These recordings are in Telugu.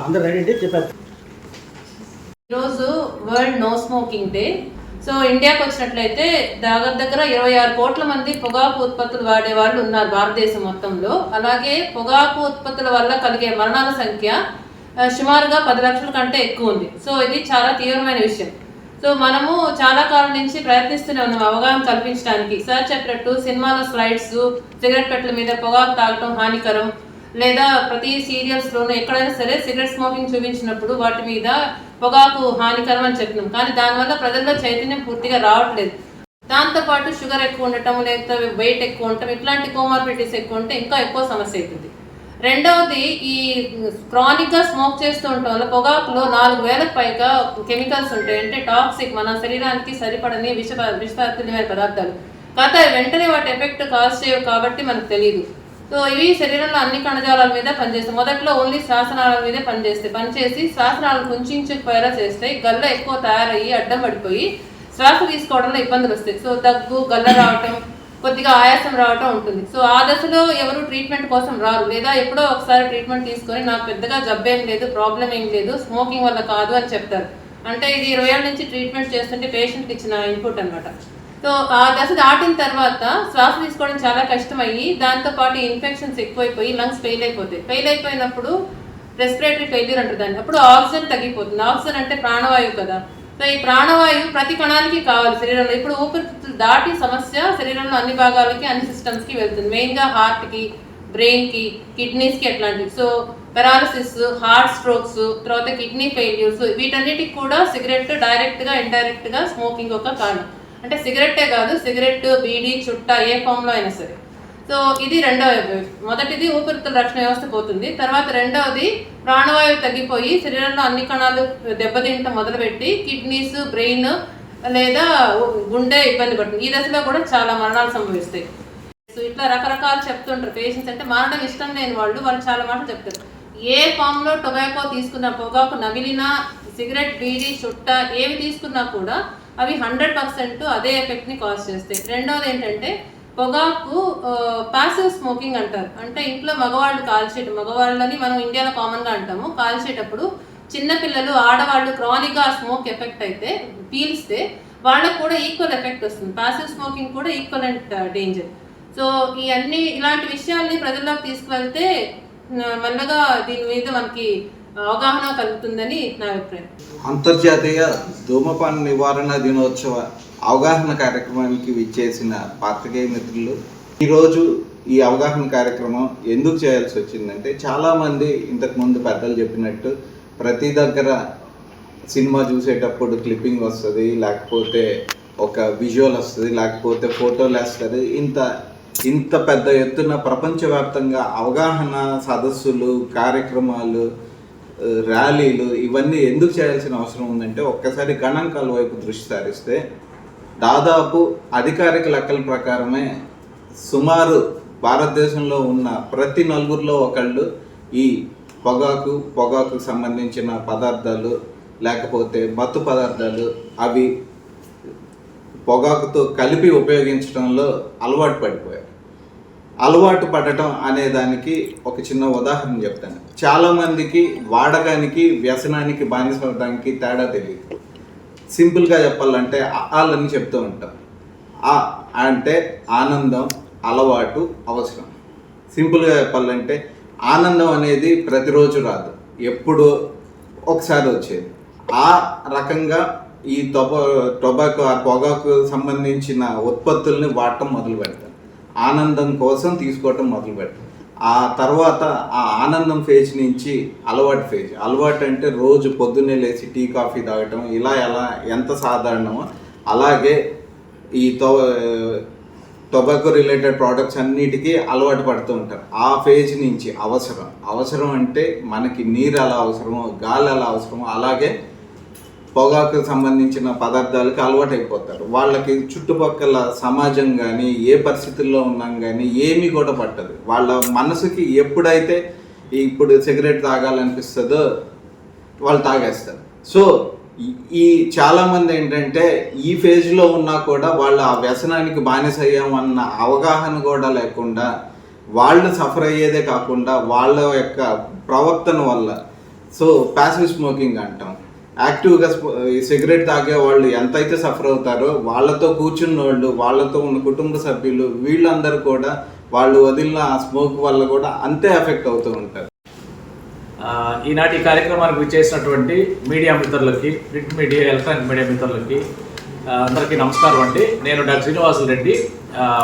అందరు రెడీ అంటే చెప్పారు ఈరోజు world no smoking day. So ఇండియాకి వచ్చినట్లయితే దగ్గర దగ్గర ఇరవై ఆరు కోట్ల మంది పొగాకు ఉత్పత్తులు వాడే వాళ్ళు ఉన్నారు భారతదేశం మొత్తంలో. అలాగే పొగాకు ఉత్పత్తుల వల్ల కలిగే మరణాల సంఖ్య సుమారుగా పది లక్షల కంటే ఎక్కువ ఉంది. సో ఇది చాలా తీవ్రమైన విషయం. సో మనము చాలా కాలం నుంచి ప్రయత్నిస్తూనే ఉన్నాం అవగాహన కల్పించడానికి. సార్ చెప్పినట్టు సినిమాలో స్లైడ్స్ సిగరెట్ పెట్టల మీద పొగాకు తాగటం హానికరం లేదా ప్రతి సీరియల్స్లోనూ ఎక్కడైనా సరే సిగరెట్ స్మోకింగ్ చూపించినప్పుడు వాటి మీద పొగాకు హానికరం అని చెప్పినాం. కానీ దానివల్ల ప్రజల్లో చైతన్యం పూర్తిగా రావట్లేదు. దాంతో పాటు షుగర్ ఎక్కువ ఉండటం లేకపోతే వెయిట్ ఎక్కువ ఉండటం ఇట్లాంటి కోమార్బిడిటీస్ ఎక్కువ ఉంటే ఇంకా ఎక్కువ సమస్య అవుతుంది. రెండవది ఈ క్రానిక్గా స్మోక్ చేస్తూ ఉండటం వల్ల పొగాకులో నాలుగు వేలకు పైగా కెమికల్స్ ఉంటాయి. అంటే టాక్సిక్ మన శరీరానికి సరిపడని విష విషతుల్యమైన పదార్థాలు. కాకపోతే వెంటనే వాటి ఎఫెక్ట్ కాజ్ చేయవు కాబట్టి మనకు తెలియదు సో ఇవి శరీరంలో అన్ని కణజాలాల మీద పనిచేస్తాయి. మొదట్లో ఓన్లీ శ్వాసనాళాల మీదే పనిచేస్తాయి. పనిచేసి శ్వాసనాళాలు కుంచుకుపోయేలా చేస్తాయి. గల్ల ఎక్కువ తయారయ్యి అడ్డం పడిపోయి శ్వాస తీసుకోవడంలో ఇబ్బందులు వస్తాయి. సో దగ్గు గల్ల రావటం కొద్దిగా ఆయాసం రావటం ఉంటుంది. సో ఆ దశలో ఎవరు ట్రీట్మెంట్ కోసం రారు. లేదా ఎప్పుడో ఒకసారి ట్రీట్మెంట్ తీసుకొని నాకు పెద్దగా జబ్బేం లేదు ప్రాబ్లం ఏం లేదు స్మోకింగ్ వల్ల కాదు అని చెప్తారు. అంటే ఇది ఇరవై ఏళ్ళ నుంచి ట్రీట్మెంట్ చేస్తుంటే పేషెంట్కి ఇచ్చిన ఇన్పుట్ అన్నమాట. సో ఆ దశ దాటిన తర్వాత శ్వాస తీసుకోవడం చాలా కష్టమయ్యి దాంతో పాటు ఇన్ఫెక్షన్స్ ఎక్కువైపోయి లంగ్స్ ఫెయిల్ అయిపోతాయి. ఫెయిల్ అయిపోయినప్పుడు రెస్పిరేటరీ ఫెయిల్యూర్ అంటారు దాన్ని. అప్పుడు ఆక్సిజన్ తగ్గిపోతుంది. ఆక్సిజన్ అంటే ప్రాణవాయువు కదా. సో ఈ ప్రాణవాయువు ప్రతి కణానికి కావాలి శరీరంలో. ఇప్పుడు ఊపిరితిత్తులు దాటి సమస్య శరీరంలో అన్ని భాగాలకి అన్ని సిస్టమ్స్కి వెళ్తుంది. మెయిన్గా హార్ట్కి బ్రెయిన్కి కిడ్నీస్కి అట్లాంటివి. సో పెరాలసిస్ హార్ట్ స్ట్రోక్స్ తర్వాత కిడ్నీ ఫెయిల్యూర్స్ వీటన్నిటికి కూడా సిగరెట్ డైరెక్ట్గా ఇండైరెక్ట్గా స్మోకింగ్ ఒక కారణం. అంటే సిగరెట్టే కాదు సిగరెట్ బీడీ చుట్ట ఏ ఫామ్లో అయినా సరే. సో ఇది రెండవ మొదటిది ఊపిరితిత్తుల రక్షణ వ్యవస్థ పోతుంది. తర్వాత రెండవది ప్రాణవాయువు తగ్గిపోయి శరీరంలో అన్ని కణాలు దెబ్బతింట మొదలుపెట్టి కిడ్నీస్ బ్రెయిన్ లేదా గుండె ఇబ్బంది పడుతుంది. ఈ దశలో కూడా చాలా మరణాలు సంభవిస్తాయి. సో ఇట్లా రకరకాలు చెప్తుంటారు. పేషెంట్స్ అంటే మారడం ఇష్టం లేని వాళ్ళు వాళ్ళు చాలా మాటలు చెప్తారు. ఏ ఫామ్లో టొబాకో తీసుకున్న పొగాకు నవిలినా సిగరెట్ బీడీ చుట్ట ఏవి తీసుకున్నా కూడా అవి హండ్రెడ్ పర్సెంట్ అదే ఎఫెక్ట్ని కాజ్ చేస్తాయి. రెండోది ఏంటంటే పొగాకు ప్యాసివ్ స్మోకింగ్ అంటారు. అంటే ఇంట్లో మగవాళ్ళు కాల్చేయటం మగవాళ్ళని మనం ఇండియాలో కామన్గా అంటాము. కాల్చేటప్పుడు చిన్నపిల్లలు ఆడవాళ్ళు క్రానిక్గా స్మోక్ ఎఫెక్ట్ అయితే పీల్స్తే వాళ్ళకు కూడా ఈక్వల్ ఎఫెక్ట్ వస్తుంది. ప్యాసివ్ స్మోకింగ్ కూడా ఈక్వల్ అండ్ డేంజర్ సో ఈ అన్ని ఇలాంటి విషయాల్ని ప్రజల్లోకి తీసుకువెళ్తే మెల్లగా దీని మీద మనకి అవగాహన కలుగుతుందని నా అభిప్రాయం. అంతర్జాతీయ ధూమపాన నివారణ దినోత్సవ అవగాహన కార్యక్రమానికి విచ్చేసిన పాత్రికేయ మిత్రులు ఈరోజు ఈ అవగాహన కార్యక్రమం ఎందుకు చేయాల్సి వచ్చిందంటే చాలామంది ఇంతకుముందు పెద్దలు చెప్పినట్టు ప్రతి దగ్గర సినిమా చూసేటప్పుడు క్లిప్పింగ్ వస్తుంది లేకపోతే ఒక విజువల్ వస్తుంది లేకపోతే ఫోటోలు వేస్తుంది. ఇంత ఇంత పెద్ద ఎత్తున ప్రపంచవ్యాప్తంగా అవగాహన సదస్సులు కార్యక్రమాలు ర్యాలీలు ఇవన్నీ ఎందుకు చేయాల్సిన అవసరం ఉందంటే ఒక్కసారి గణాంకాల వైపు దృష్టి సారిస్తే దాదాపు అధికారిక లెక్కల ప్రకారమే సుమారు భారతదేశంలో ఉన్న ప్రతి నలుగురిలో ఒకళ్ళు ఈ పొగాకు పొగాకు సంబంధించిన పదార్థాలు లేకపోతే మత్తు పదార్థాలు అవి పొగాకుతో కలిపి ఉపయోగించడంలో అలవాటు పడిపోయారు. అలవాటు పడటం అనే దానికి ఒక చిన్న ఉదాహరణ చెప్తాను. చాలామందికి వాడకానికి వ్యసనానికి బానిసపడడానికి తేడా తెలియదు సింపుల్గా చెప్పాలంటే వాళ్ళని చెప్తూ ఉంటాం. ఆ అంటే ఆనందం అలవాటు అవసరం. సింపుల్గా చెప్పాలంటే ఆనందం అనేది ప్రతిరోజు రాదు. ఎప్పుడు ఒకసారి వచ్చేది. ఆ రకంగా ఈ టొబా టొబాకో ఆ పొగాకు సంబంధించిన ఉత్పత్తుల్ని వాడటం మొదలు పెడతారు ఆనందం కోసం తీసుకోవటం మొదలు ఆ తర్వాత ఆ ఆనందం ఫేజ్ నుంచి అలవాటు ఫేజ్ అలవాటు అంటే రోజు పొద్దున్నే లేచి టీ కాఫీ తాగటం ఇలా ఎలా ఎంత సాధారణమో అలాగే ఈ టొ టొబాకో రిలేటెడ్ ప్రోడక్ట్స్ అన్నిటికీ అలవాటు పడుతూ ఉంటారు. ఆ ఫేజ్ నుంచి అవసరం. అవసరం అంటే మనకి నీరు ఎలా అవసరమో గాలి ఎలా అవసరమో అలాగే పొగాకు సంబంధించిన పదార్థాలకు అలవాటు అయిపోతారు వాళ్ళకి చుట్టుపక్కల సమాజం కానీ ఏ పరిస్థితుల్లో ఉన్నాం కానీ ఏమీ కూడా పట్టదు. వాళ్ళ మనసుకి ఎప్పుడైతే ఇప్పుడు సిగరెట్ తాగాలనిపిస్తుందో వాళ్ళు తాగేస్తారు. సో ఈ- చాలామంది ఏంటంటే ఈ ఫేజ్లో ఉన్నా కూడా వాళ్ళు ఆ వ్యసనానికి బానిసయ్యాం అయ్యామన్న అవగాహన కూడా లేకుండా వాళ్ళు సఫర్ అయ్యేదే కాకుండా వాళ్ళ యొక్క ప్రవర్తన వల్ల సో ప్యాసివ్ స్మోకింగ్ అంటాం. యాక్టివ్గా సిగరెట్ తాగే వాళ్ళు ఎంతైతే సఫర్ అవుతారో వాళ్ళతో కూర్చున్న వాళ్ళు వాళ్ళతో ఉన్న కుటుంబ సభ్యులు వీళ్ళందరూ కూడా వాళ్ళు వదిలిన ఆ స్మోక్ వల్ల కూడా అంతే ఎఫెక్ట్ అవుతూ ఉంటారు. ఈనాటి కార్యక్రమానికి విచ్చేసినటువంటి మీడియా మిత్రులకి ప్రింట్ మీడియా ఎలక్ట్రానిక్ మీడియా మిత్రులకి అందరికీ నమస్కారం అండి. నేను doctor Srinivasulu Reddy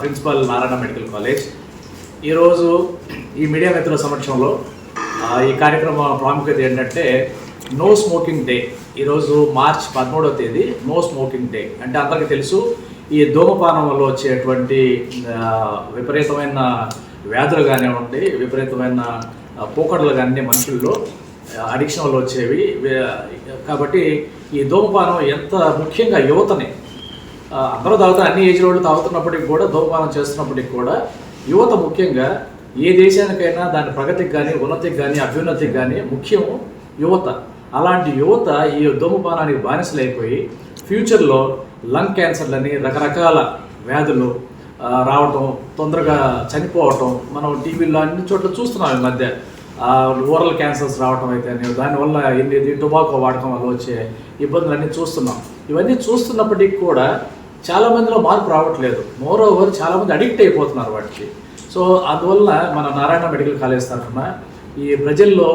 principal Narayana medical college. ఈరోజు ఈ మీడియా మిత్రుల సమక్షంలో ఈ కార్యక్రమం ప్రాముఖ్యత ఏంటంటే నో స్మోకింగ్ డే ఈరోజు మార్చ్ పదమూడవ తేదీ నో స్మోకింగ్ డే అంటే అందరికీ తెలుసు ఈ ధూమపానం వల్ల వచ్చేటువంటి విపరీతమైన వ్యాధులు కానివ్వండి విపరీతమైన పోకడలు కానీ మనుషుల్లో అడిక్షన్ వల్ల వచ్చేవి. కాబట్టి ఈ ధూమపానం ఎంత ముఖ్యంగా యువతని అందరూ తాగుతారు. అన్ని ఏజ్ వాళ్ళు తాగుతున్నప్పటికి కూడా ధూమపానం చేస్తున్నప్పటికి కూడా యువత ముఖ్యంగా ఏ దేశానికైనా దాని ప్రగతికి కానీ ఉన్నతికి కానీ అభ్యున్నతికి కానీ ముఖ్యం యువత. అలాంటి యువత ఈ ధూమపానానికి బానిసలైపోయి ఫ్యూచర్లో లంగ్ క్యాన్సర్లని రకరకాల వ్యాధులు రావటం తొందరగా చనిపోవటం మనం టీవీలో అన్ని చోట్ల చూస్తున్నాం ఈ మధ్య. ఓరల్ క్యాన్సర్స్ రావటం అయితే దానివల్ల ఎన్ని టొబాకో వాడకం వల్ల వచ్చే ఇబ్బందులన్నీ చూస్తున్నాం. ఇవన్నీ చూస్తున్నప్పటికీ కూడా చాలామందిలో మార్పు రావట్లేదు. మోర్ ఓవర్ చాలామంది అడిక్ట్ అయిపోతున్నారు వాటికి. సో అందువల్ల మన నారాయణ మెడికల్ కాలేజ్ తరఫున ఈ ప్రజల్లో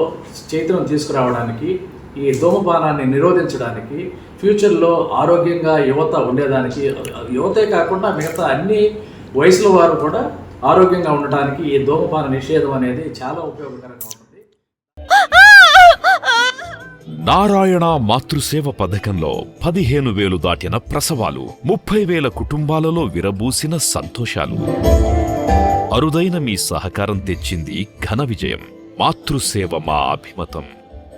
చైతన్యం తీసుకురావడానికి ఈ ధూమపానాన్ని నిరోధించడానికి ఫ్యూచర్లో ఆరోగ్యంగా యువత ఉండేదానికి యువతే కాకుండా మిగతా అన్ని వయసుల వారు కూడా ఆరోగ్యంగా ఉండటానికి ఈ ధూమపాన నిషేధం అనేది చాలా ఉపయోగకరంగా ఉంటుంది. నారాయణ మాతృసేవ పథకంలో పదిహేను వేలు దాటిన ప్రసవాలు ముప్పై వేల కుటుంబాలలో విరబూసిన సంతోషాలు. అరుదైన మీ సహకారం తెచ్చింది ఘన విజయం. మాతృసేవ మా అభిమతం.